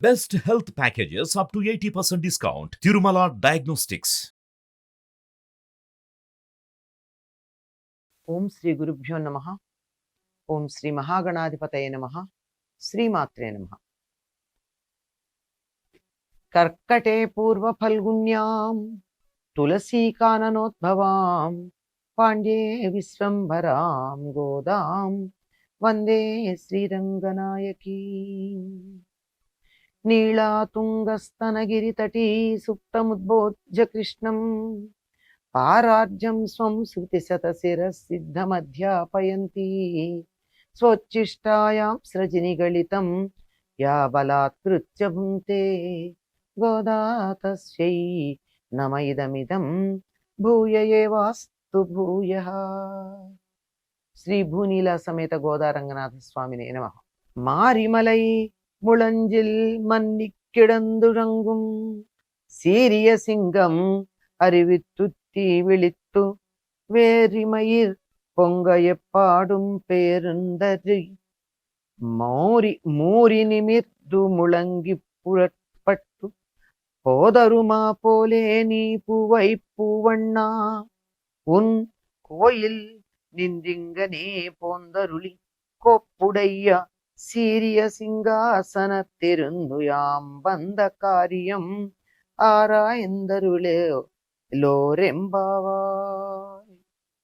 Best health packages up to 80% discount. Tirumala Diagnostics. ఓం శ్రీ గురుభ్యో నమ ఓం శ్రీ మహాగణాధిపతయ నమ శ్రీమాత్రే నమ కర్కటే పూర్వ ఫల్గుణ్యాం తులసీకాననోద్భవాం పాండ్యే విశ్వంభరాం గోదాం వందే శ్రీరంగనాయకీ నీళాతుంగస్తనగిరితటీ సుప్తముద్బోధ్య కృష్ణం పారార్జం స్వం శృతిశతశిరసిద్ధమధ్యాపయంతి స్వోచ్ఛిష్టాయాం సృజినిగళితం యా బలాత్కృత్య భుంక్తే గోదా తస్యై నమ ఇదమిదం భూయ. ఏవాస్తు భూయ శ్రీ భూనీల సమేత గోదా రంగనాథ స్వామినే నమ. మారిమలై முழஞ்சில் மன்னி கிடந்துழங்கும். சீரிய சிங்கம் அறிவித்துத்தி விழித்து வேரிமயிர் பொங்கைய பாடும் பேருந்தரி. மௌரி மூரி நிமிர்ந்து முழங்கி புறப்பட்டு போதருமா போலே நீ பூவை பூவண்ணா. உன் கோயில் நின்றிங்கனே போந்தருளி கோப்புடையா சீரிய சிங்காசனத்திருந்து யாம் வந்த காரியம் ఆరాయందరులే లోరెంబావా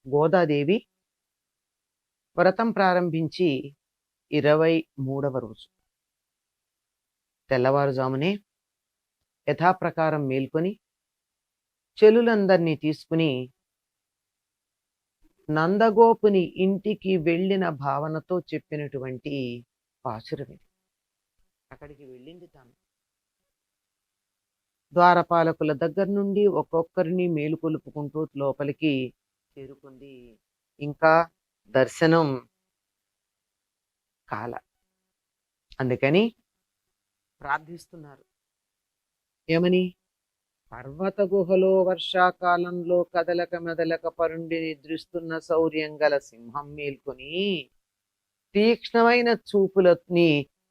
గోదాదేవి వ్రతం ప్రారంభించి ఇరవై మూడవ రోజు తెల్లవారుజామునే యథాప్రకారం మేల్కొని చెలులందరినీ తీసుకుని నందగోపుని ఇంటికి వెళ్ళిన భావనతో చెప్పినటువంటి పాశురమే అక్కడికి వెళ్ళింది తాను. ద్వారపాలకుల దగ్గర నుండి ఒక్కొక్కరిని మేలుకొలుపుకుంటూ లోపలికి చేరుకుంది. ఇంకా దర్శనం కాల. అందుకని ప్రార్థిస్తున్నారు. ఏమని? పర్వత గుహలో వర్షాకాలంలో కదలక మెదలక పరుండి నిద్రిస్తున్న శౌర్యం గల సింహం మేల్కొని తీక్ష్ణమైన చూపులని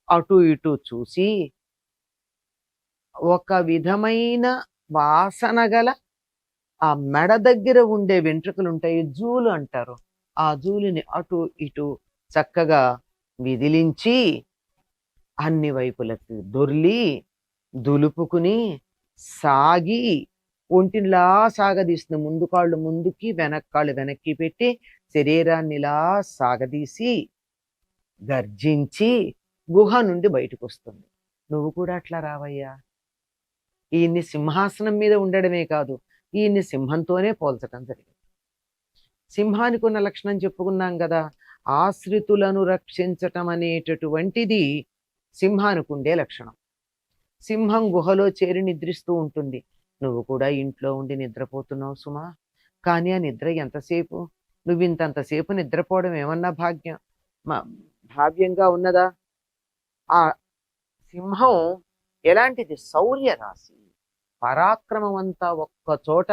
అటు ఇటు చూసి ఒక విధమైన వాసన గల ఆ మెడ దగ్గర ఉండే వెంట్రుకలు ఉంటాయి జూలు అంటారు. ఆ జూలిని అటు ఇటు చక్కగా విదిలించి అన్ని వైపులకి దొర్లి దులుపుకుని సాగి ఒంటినిలా సాగదీసిన ముందు కాళ్ళు ముందుకి వెనక్కాళ్ళు వెనక్కి పెట్టి శరీరాన్ని ఇలా సాగదీసి గర్జించి గుహ నుండి బయటకు వస్తుంది నువ్వు కూడా అట్లా రావయ్యా. ఈయన్ని సింహాసనం మీద ఉండడమే కాదు ఈయన్ని సింహంతోనే పోల్చటం జరిగింది. సింహానికి ఉన్న లక్షణం చెప్పుకున్నాం కదా ఆశ్రితులను రక్షించటం అనేటటువంటిది సింహానికి ఉండే లక్షణం. సింహం గుహలో చేరి నిద్రిస్తూ ఉంటుంది. నువ్వు కూడా ఇంట్లో ఉండి నిద్రపోతున్నావు సుమా. కానీ ఆ నిద్ర ఎంతసేపు? నువ్వు ఇంతంతసేపు నిద్రపోవడం ఏమన్నా భాగ్యం? మా- భావ్యంగా ఉన్నదా? ఆ సింహం ఎలాంటిది? శౌర్య రాశి పరాక్రమం అంతా ఒక్క చోట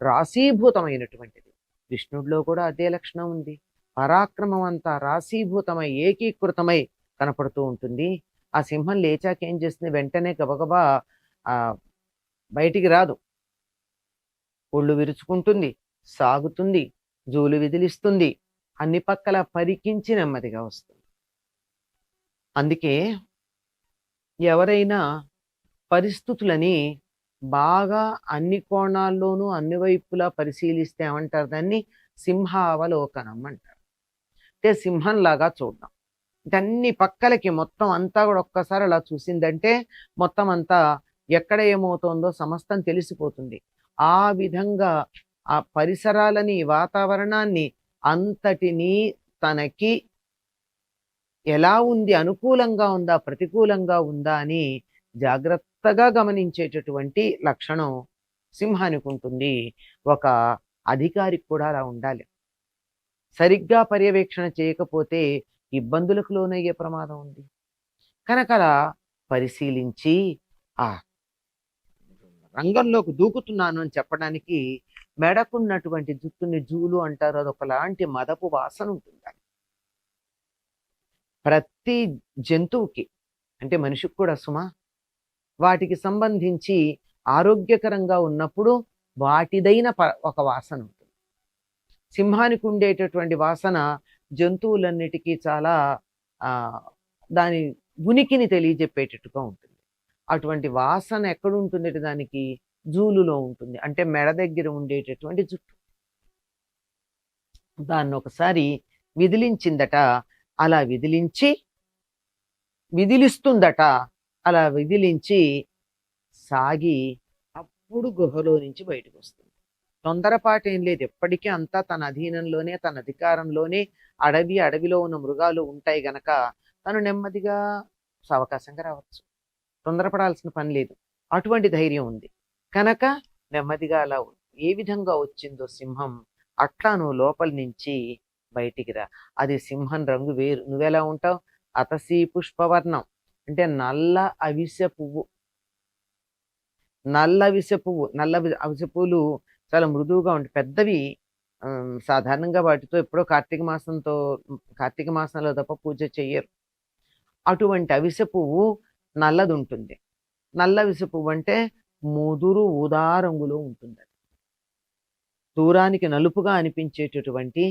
రాశీభూతమైనటువంటిది. కృష్ణుడిలో కూడా అదే లక్షణం ఉంది. పరాక్రమం అంతా రాశీభూతమై ఏకీకృతమై కనపడుతూ ఉంటుంది. ఆ సింహం లేచాక ఏం చేస్తుంది? వెంటనే గబగబా బయటికి రాదు. ఒళ్ళు విరుచుకుంటుంది సాగుతుంది జూలు విదిలిస్తుంది. అన్ని పక్కల పరికించి నెమ్మదిగా వస్తుంది. అందుకే ఎవరైనా పరిస్థితులని బాగా అన్ని కోణాల్లోనూ అన్ని వైపులా పరిశీలిస్తే ఏమంటారు? దాన్ని సింహావలోకనం అంటారు. అంటే సింహంలాగా చూడడం. అంటే అన్ని పక్కలకి మొత్తం అంతా కూడా ఒక్కసారి అలా చూసిందంటే మొత్తం అంతా ఎక్కడ ఏమవుతోందో సమస్తం తెలిసిపోతుంది. ఆ విధంగా ఆ పరిసరాలని వాతావరణాన్ని అంతటినీ తనకి ఎలా ఉంది? అనుకూలంగా ఉందా? ప్రతికూలంగా ఉందా? అని జాగ్రత్తగా గమనించేటటువంటి లక్షణం సింహానికి ఉంటుంది. ఒక అధికారికి కూడా అలా ఉండాలి. సరిగ్గా పర్యవేక్షణ చేయకపోతే ఇబ్బందులకు లోనయ్యే ప్రమాదం ఉంది. కనుక అలా పరిశీలించి ఆ రంగంలోకి దూకుతున్నాను అని చెప్పడానికి మెడకున్నటువంటి జుట్టుని జూలు అంటారు. అదొకలాంటి మదపు వాసన ఉంటుంది. ప్రతి జంతువుకి అంటే మనిషికి కూడా సుమా వాటికి సంబంధించి ఆరోగ్యకరంగా ఉన్నప్పుడు వాటిదైన ప- ఒక వాసన ఉంటుంది. సింహానికి ఉండేటటువంటి వాసన జంతువులన్నిటికీ చాలా దాని ఉనికిని తెలియజెప్పేటట్టుగా ఉంటుంది. అటువంటి వాసన ఎక్కడ ఉంటుంది దానికి? జూలులో ఉంటుంది. అంటే మెడ దగ్గర ఉండేటటువంటి జుట్టు. దాన్ని ఒకసారి విదిలించిందట అలా విదిలించి విదిలిస్తుందట. అలా విదిలించి సాగి అప్పుడు గుహలో నుంచి బయటకు వస్తుంది. తొందరపాటు ఏం లేదు. ఎప్పటికీ అంతా తన అధీనంలోనే తన అధికారంలోనే అడవి అడవిలో ఉన్న మృగాలు ఉంటాయి గనక తను నెమ్మదిగా అవకాశంగా రావచ్చు. తొందరపడాల్సిన పని లేదు. అటువంటి ధైర్యం ఉంది. కనుక నెమ్మదిగా అలా ఏ విధంగా వచ్చిందో సింహం అట్లాను లోపల నుంచి బయటికి రా. అది సింహం రంగు వేరు. నువ్వెలా ఉంటావు? అతసీ పుష్పవర్ణం. అంటే నల్ల అవిసె పువ్వు. నల్ల అవిసె పువ్వు. నల్ల అవిసె పువ్వులు చాలా మృదువుగా ఉంటాయి. పెద్దవి సాధారణంగా వాటితో ఎప్పుడో కార్తీక మాసంతో కార్తీక మాసంలో తప్ప పూజ చెయ్యరు. అటువంటి అవిసె పువ్వు నల్లది ఉంటుంది నల్ల అవిసె పువ్వు అంటే ముదురు ఊదా రంగులో ఉంటుంది దూరానికి నలుపుగా అనిపించేటటువంటి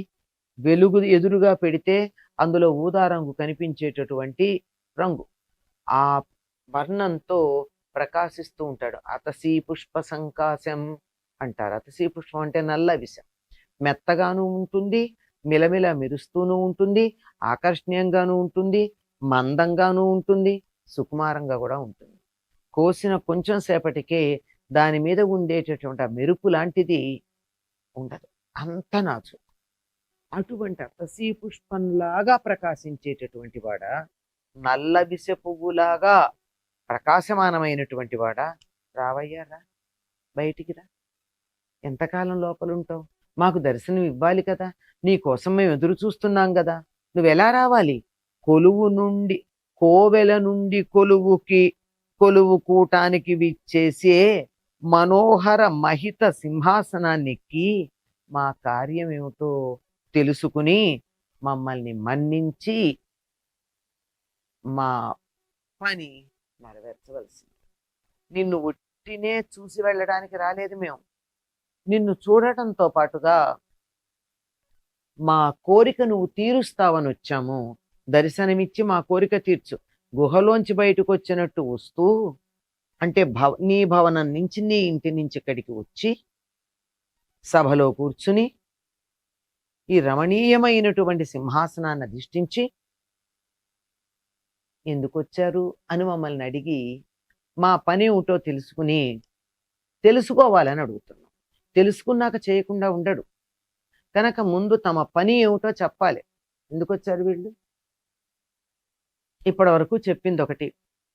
వెలుగు ఎదురుగా పెడితే అందులో ఊదా రంగు కనిపించేటటువంటి రంగు. ఆ వర్ణంతో ప్రకాశిస్తూ ఉంటాడు. అతసి పుష్ప సంకాశం అంటారు. అతసి పుష్పం అంటే నల్ల విషం. మెత్తగాను ఉంటుంది మిలమిల మెరుస్తూనూ ఉంటుంది ఆకర్షణీయంగాను ఉంటుంది మందంగాను ఉంటుంది సుకుమారంగా కూడా ఉంటుంది. కోసిన కొంచెం సేపటికే దాని మీద ఉండేటటువంటి ఆ మెరుపు లాంటిది ఉండదు. అంత నాచు అటువంటి అతసీ పుష్పంలాగా ప్రకాశించేటటువంటి వాడ? నల్ల విష పువ్వులాగా ప్రకాశమానమైనటువంటి వాడ? రావయ్యా రా. బయటికి రా. ఎంతకాలం లోపలుంటావు? మాకు దర్శనం ఇవ్వాలి కదా. నీ కోసం మేము ఎదురు చూస్తున్నాం కదా. నువ్వు ఎలా రావాలి? కొలువు నుండి కోవెల నుండి కొలువుకి కొలువు కూటానికి విచ్చేసే మనోహర మహిత సింహాసనాన్ని ఎక్కి మా కార్యం ఏమిటో తెలుసుకుని మమ్మల్ని మన్నించి మా పని నెరవేర్చవలసింది. నిన్ను ఒట్టినే చూసి వెళ్ళడానికి రాలేదు మేము. నిన్ను చూడటంతో పాటుగా మా కోరిక నువ్వు తీరుస్తావని వచ్చాము. దర్శనమిచ్చి మా కోరిక తీర్చు. గుహలోంచి బయటకు వచ్చినట్టు వస్తూ అంటే భవ నీ భవనం నుంచి నీ ఇంటి నుంచి ఇక్కడికి వచ్చి సభలో కూర్చుని ఈ రమణీయమైనటువంటి సింహాసనాన్ని అధిష్ఠించి ఎందుకొచ్చారు అని మమ్మల్ని అడిగి మా పని ఏమిటో తెలుసుకుని తెలుసుకోవాలని అడుగుతున్నాం. తెలుసుకున్నాక చేయకుండా ఉండడు. కనుక ముందు తమ పని ఏమిటో చెప్పాలి. ఎందుకొచ్చారు వీళ్ళు? ఇప్పటి వరకు చెప్పింది ఒకటి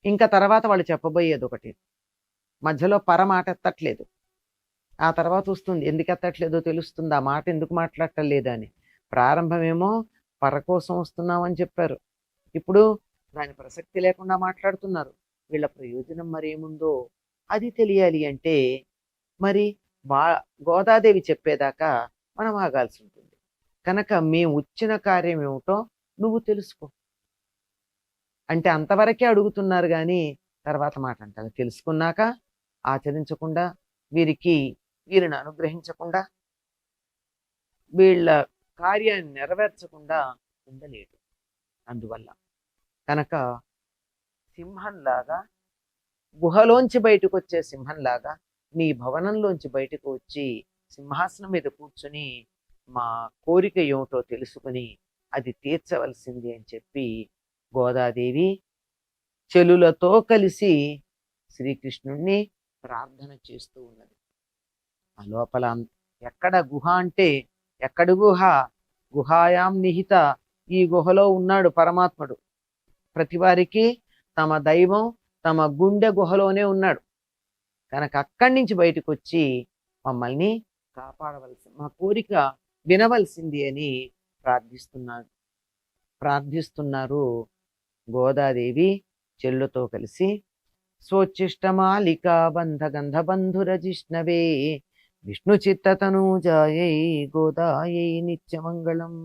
ఇంకా తర్వాత వాళ్ళు చెప్పబోయేది ఒకటి మధ్యలో పరమాట ఎత్తట్లేదు ఆ తర్వాత వస్తుంది. ఎందుకు ఎత్తట్లేదో తెలుస్తుంది. ఆ మాట ఎందుకు మాట్లాడటం లేదని. అని ప్రారంభమేమో పర కోసం వస్తున్నామని చెప్పారు. ఇప్పుడు దాని ప్రసక్తి లేకుండా మాట్లాడుతున్నారు. వీళ్ళ ప్రయోజనం మరేముందో అది తెలియాలి అంటే మరి వా గోదాదేవి చెప్పేదాకా మనం ఆగాల్సి ఉంటుంది. కనుక మేము వచ్చిన కార్యం ఏమిటో నువ్వు తెలుసుకో. అంటే అంతవరకే అడుగుతున్నారు కానీ తర్వాత మాట అంటారు తెలుసుకున్నాక ఆచరించకుండా వీరికి వీరిని అనుగ్రహించకుండా వీళ్ళ కార్యాన్ని నెరవేర్చకుండా ఉండలేడు అందువల్ల కనుక సింహంలాగా గుహలోంచి బయటకు వచ్చే సింహంలాగా నీ భవనంలోంచి బయటకు వచ్చి సింహాసనం మీద కూర్చుని మా కోరిక ఏమిటో తెలుసుకుని అది తీర్చవలసింది అని చెప్పి గోదాదేవి చెలులతో కలిసి శ్రీకృష్ణుణ్ణి ప్రార్థన చేస్తూ ఉన్నది. ఆ లోపల ఎక్కడ గుహ అంటే ఎక్కడ గుహ? గుహాయాం నిహిత ఈ గుహలో ఉన్నాడు పరమాత్ముడు. ప్రతి వారికి తమ దైవం తమ గుండె గుహలోనే ఉన్నాడు. కనుక అక్కడి నుంచి బయటకు వచ్చి మమ్మల్ని కాపాడవలసి మా కోరిక వినవలసింది అని ప్రార్థిస్తున్నాడు. ప్రార్థిస్తున్నారు గోదాదేవి చెల్లుతో కలిసి స్వోచ్చిష్టమాలికా బంధ గంధ విష్ణు చిత్తతనూజాయై గోదాయై నిత్యమంగళం.